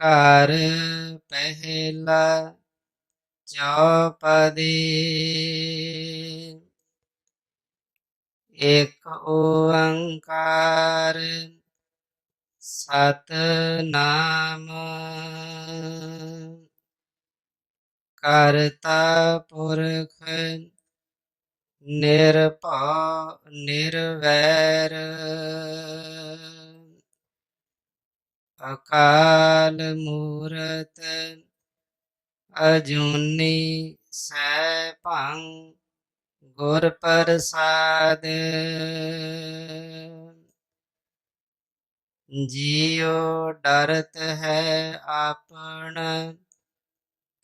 ਘਰ ਪਹਿਲਾ ਚੌਪਦੀ। ਇੱਕ ਓੰਕਾਰ ਸਤਨਾਮ ਕਰਤਾ ਪੁਰਖ ਨਿਰਭਉ ਨਿਰਵੈਰ। ਅਕਾਲ ਮੂਰਤ ਅਜੂਨੀ ਸੈਭੰ ਗੁਰ ਪ੍ਰਸਾਦ। ਜਿਉ ਡਰਤ ਹੈ ਆਪਣ,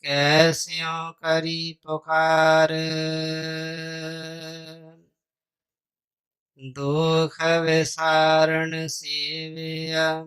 ਕੈਸਿਉ ਕਰੀ ਪੁਕਾਰ। ਦੁਖ ਵਿਸਾਰਣ ਸੇਵਿਆ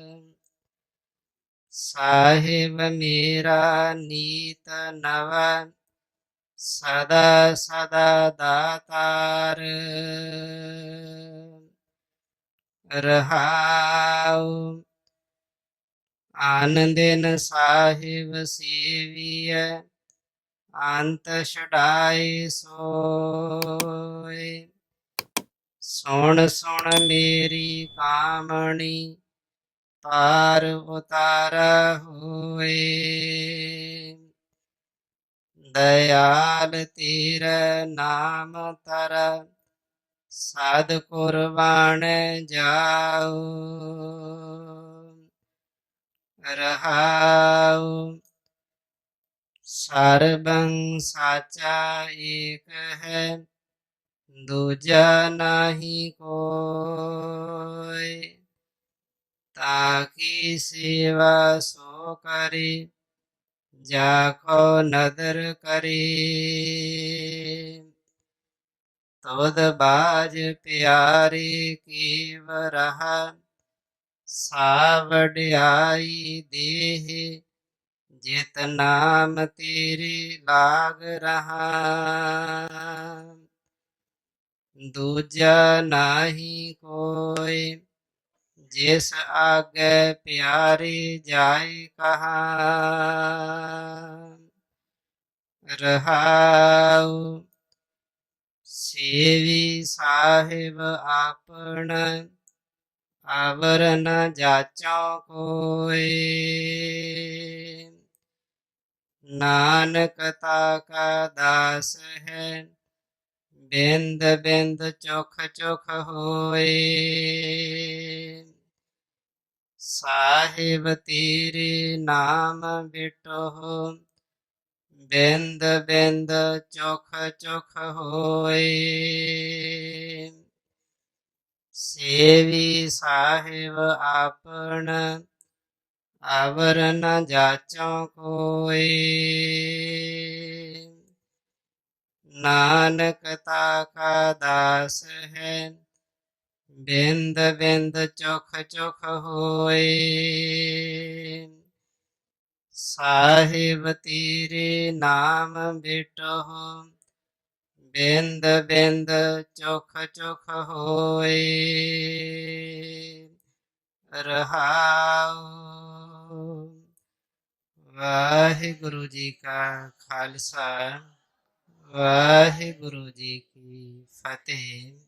ਸਾਹਿਬ ਮੇਰਾ ਨੀਤ ਨਵ, ਸਦਾ ਸਦਾ ਦਾਤਾਰ। ਰਹਾਉ, ਆਨੰਦਨ ਸਾਹਿਬ ਸੇਵੀਐ, ਅੰਤ ਛਡਾਏ ਸੋਏ। ਸੁਣ ਸੁਣ ਮੇਰੀ ਕਾਮਣੀ ਤਾਰ ਉਤਾਰ ਹੋਏ। ਦਇਆਲ ਤੇਰਾ ਨਾਮ ਤਰ ਸਾਧ ਕੁਰਬਾਨ ਜਾਉ ਰਹਾਉ ਸਰਬੰ ਸਾਚਾ ਏਕ ਹੈ, ਦੂਜਾ ਨਹੀਂ ਕੋ। ਤਾਕੀ ਸੇਵਾ ਸੋ ਕਰੇ ਜਾ ਕੋ ਨਦਰ ਕਰੇ ਤਵਦ ਬਾਜ ਪਿਆਰੇ ਕੀਵ ਰਹਾ ਸਾ ਵਡਿਆਈ ਦੇਹ ਜਿਤ ਨਾਮ ਤੇਰੇ ਲਾਗ ਰਹਾ ਦੂਜਾ ਨਹੀਂ ਕੋਈ ਜਿਸ ਆਗੇ ਪਿਆਰੀ ਜਾਏ ਕਹਾ ਰਹਾਉ ਸੇਵੀ ਸਾਹਿਬ ਆਪਣ ਆਵਰ ਨ ਜਾਚੋ ਕੋਏ ਨਾਨਕ ਤਾ ਕਾ ਦਾਸ ਹੈ, ਬਿੰਦ ਬਿੰਦ ਚੁਖ ਚੁਖ ਹੋਏ। ਸਾਹਿਬ ਤੇਰੇ ਨਾਮ ਬਿਟੋ ਬਿੰਦ ਬਿੰਦ ਚੁਖ ਚੁਖ ਹੋਏ। ਸੇਵੀ ਸਾਹਿਬ ਆਪਣ, ਅਵਰ ਨ ਜਾਚੋ ਕੋਏ। ਨਾਨਕ ਤਾ ਕਾ ਦਾਸ ਹੈ ਬਿੰਦ ਬਿੰਦ ਚੁਖ ਚੁਖ ਹੋਏ। ਸਾਹਿਬ ਤੇਰੇ ਨਾਮ ਬਿਟੋ ਬਿੰਦ ਬਿੰਦ ਚੁਖ ਚੁਖ ਹੋਏ। ਰਹਾਉ। ਵਾਹਿਗੁਰੂ ਜੀ ਕਾ ਖਾਲਸਾ, ਵਾਹਿਗੁਰੂ ਜੀ ਕੀ ਫਤਿਹ।